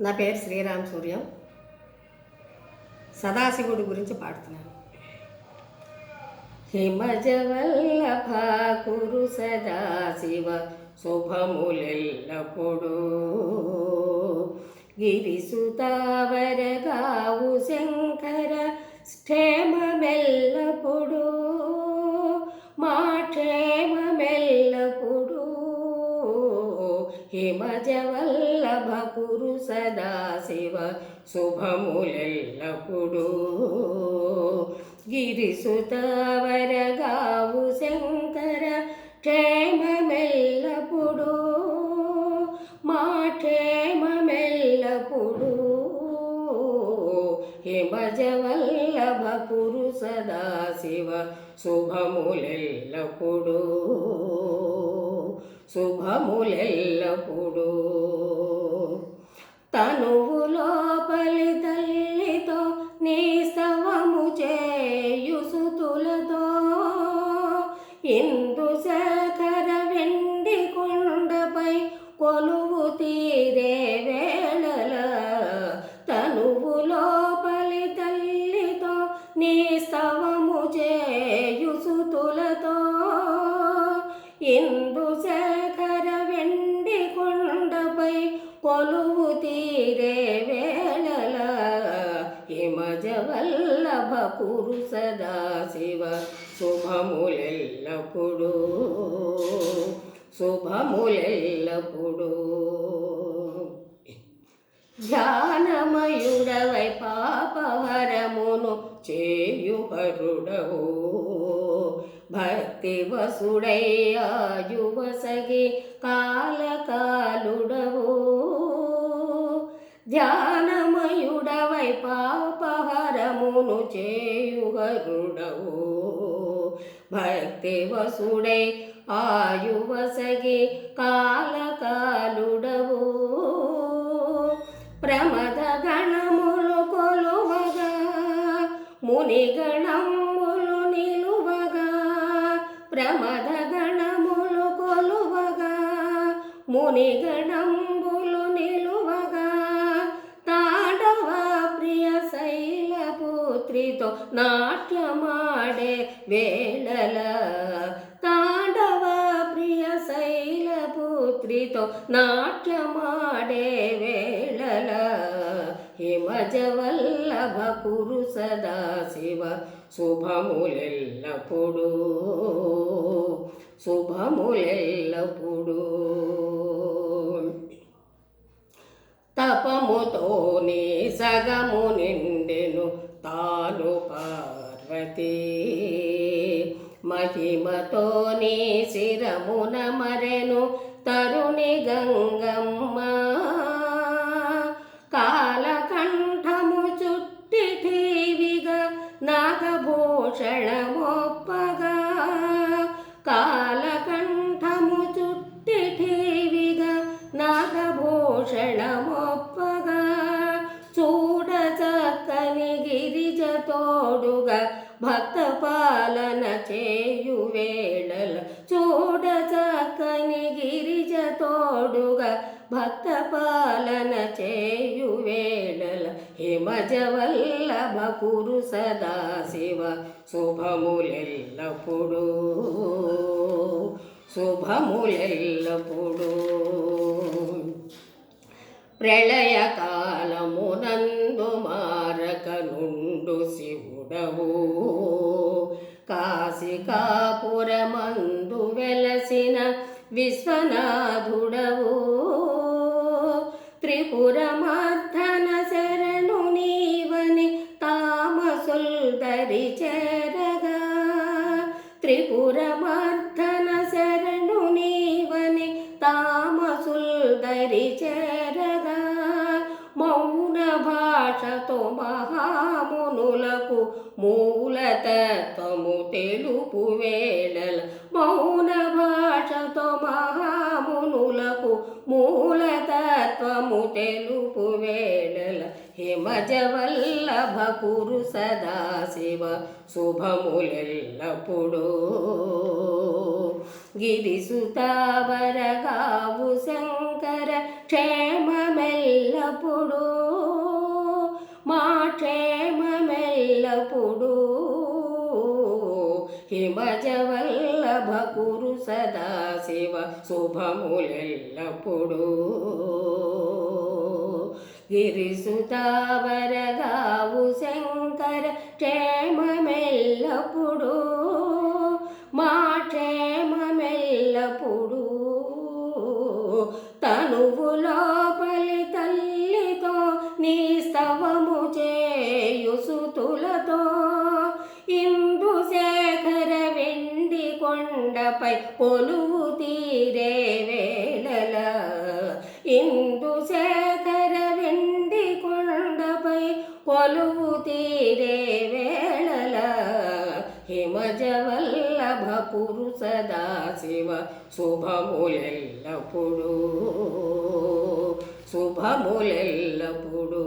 నా పేరు శ్రీరామ్ సూర్యం. సదాశివుడి గురించి పాడుతున్నాను. హిమజవల్లభ కురు సదాశివ శుభములెల్లప్పుడు. గిరిసుతావరగావు శంకర క్షేమమెల్లప్పుడు. మా క్షేమమెల్లప్పుడు. హిమజవల్ల కురు సదాశివ శుభములెల్లప్పుడు. గిరిసుతవరగావు శంకర క్షేమమెల్లప్పుడు. మా క్షేమమెల్లప్పుడు. హిమజవల్లభ కురు సదాశివ శుభములెల్లప్పుడు. శుభములెల్లప్పుడు. తనువు లోపలి తల్లితో నీ స్తవము చేయు సుతులతో ఇందు శేఖర వెండి కొండపై కొలువు తీరే వేళల తనువు లోపలి తల్లితో నీ స్తవము చే హిమజవల్లభ కురు సదాశివ శుభములెల్లప్పుడు. శుభములెల్లప్పుడు. ధ్యానమయుడవై పాపవరమును చేయుహరుడవు. భక్తి వసుడయ్యా యువసగి కాలకాలుడవు. ధ్యానమయుడవై పాపహరమును చేయుహరుడవు భక్తి వసుడై ఆయువసగి కాలకాలుడవు. ప్రమద గణములు కొలువగా ముని గణములు నిలువగా ప్రమద గణములు కొలువగా ముని గణం శైలపుత్రితో నాట్యమాడే వేళల తాండవ ప్రియ శైలపుత్రితో నాట్యమాడే వేళల హిమజవల్లభ కురు సదాశివ శుభములెల్లప్పుడు శుభములెల్లప్పుడు. తపముతో నీ సగము నిండెను తాను పార్వతీ మహిమతోనే శిరమున మరెను తరుణి గంగమ్మ. వేళల చూడ చక్కని గిరిజ తోడుగా భక్త పాలన చేయు వేళల హిమజవల్లభ కురు సదాశివ శుభములెల్లప్పుడు. శుభములెల్లప్పుడు. ప్రళయకాలమునందు మారక నుండు శివుడవు. కాశికా విశ్వనాథుడవు. త్రిపురమర్ధన శరణు నీవని తామసుల్దరి చేరగా. త్రిపురమర్ధన శరణు నీవని తామసుల్దరి చేరగా. మౌన భాషతో మహామునులకు మూలతత్వము తెలుపు వేళల మౌన మూలతత్వము తెలుపు వేళల హిమజవల్లభ కురు సదాశివ శుభములెల్లప్పుడు. గిరిసుతావరగావు శంకర క్షేమమెల్ల క్షేమమెల్లప్పుడు. మా క్షేమమెల్లప్పుడు. హిమజవల్లభ కురు సదాశివ శుభములెల్లప్పుడు గిరిసుతావరగావు శంకర క్షేమమెల్లప్పుడు మా క్షేమమెల్లప్పుడు తనువు లోపలి తల్లితో నీ స్తవము చేయు సుతులతో పై కొలువు తీరే వేళల. ఇందు శేఖర వెండి కొండపై కొలువు తీరే వేళల. హిమజవల్లభ పురుష దాశివ శుభములెల్లప్పుడు శుభములెల్లప్పుడు.